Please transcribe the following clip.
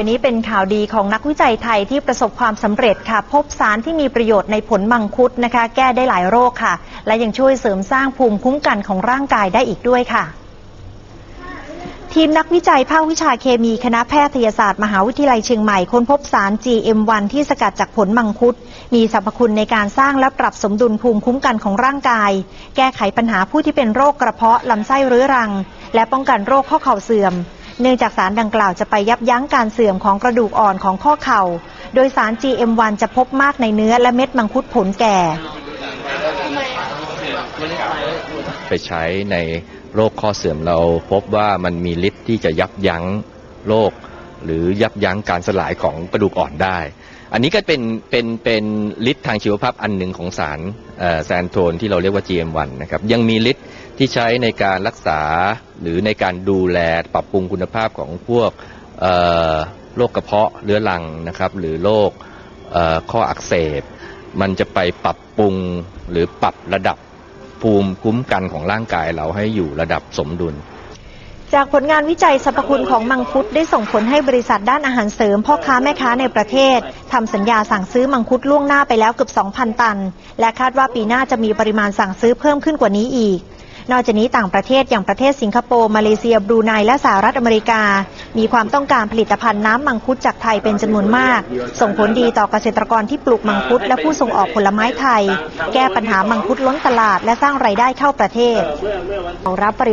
วันนี้เป็นข่าวดีของนักวิจัยไทยที่ประสบความสำเร็จค่ะ พบสารที่มีประโยชน์ในผลมังคุดนะคะ แก้ได้หลายโรคค่ะ และยังช่วยเสริมสร้างภูมิคุ้มกันของร่างกายได้อีกด้วยค่ะ ทีมนักวิจัยภาควิชาเคมีคณะแพทยศาสตร์มหาวิทยาลัยเชียงใหม่ค้นพบสาร GM1 ที่สกัดจากผลมังคุด มีสรรพคุณในการสร้างและปรับสมดุลภูมิคุ้มกันของร่างกาย แก้ไขปัญหาผู้ที่เป็นโรคกระเพาะลำไส้เรื้อรัง และป้องกันโรคข้อเข่าเสื่อม เนื่องจากสารดังกล่าวจะไปยับยั้งการเสื่อมของกระดูกอ่อนของข้อเข่า โดยสาร GM1 จะพบมากในเนื้อและเม็ดมังคุดผลแก่ ไปใช้ในโรคข้อเสื่อมเราพบว่ามันมีฤทธิ์ที่จะยับยั้งโรคหรือยับยั้งการสลายของกระดูกอ่อนได้ อันนี้ก็เป็นเป็นเป็นฤทธิ์ทางชีวภาพอันหนึ่งของสารแซนโทนที่เราเรียกว่า GM1 นะครับ ยังมีฤทธิ์ ที่ใช้ในการรักษาหรือในการดูแลปรับปรุงคุณภาพของพวกโรคกระเพาะเรื้อรังนะครับ หรือโรคข้ออักเสบ มันจะไปปรับปรุงหรือปรับระดับภูมิคุ้มกันของร่างกายเราให้อยู่ระดับสมดุลจากผลงานวิจัยสรรพคุณของมังคุดได้ส่งผลให้บริษัทด้านอาหารเสริมพ่อค้าแม่ค้าในประเทศทำสัญญาสั่งซื้อมังคุดล่วงหน้าไปแล้วเกือบ 2,000 ตัน และคาดว่าปีหน้าจะมีปริมาณสั่งซื้อเพิ่มขึ้นกว่านี้อีก นอกจากนี้ต่างประเทศอย่างประเทศสิงคโปร์ มาเลเซีย บรูไน และสหรัฐอเมริกา มีความต้องการผลิตภัณฑ์น้ำมังคุดจากไทยเป็นจำนวนมาก ส่งผลดีต่อเกษตรกรที่ปลูกมังคุด และผู้ส่งออกผลไม้ไทย แก้ปัญหามังคุดล้นตลาด และสร้างไรายได้เข้าประเทศรับปริ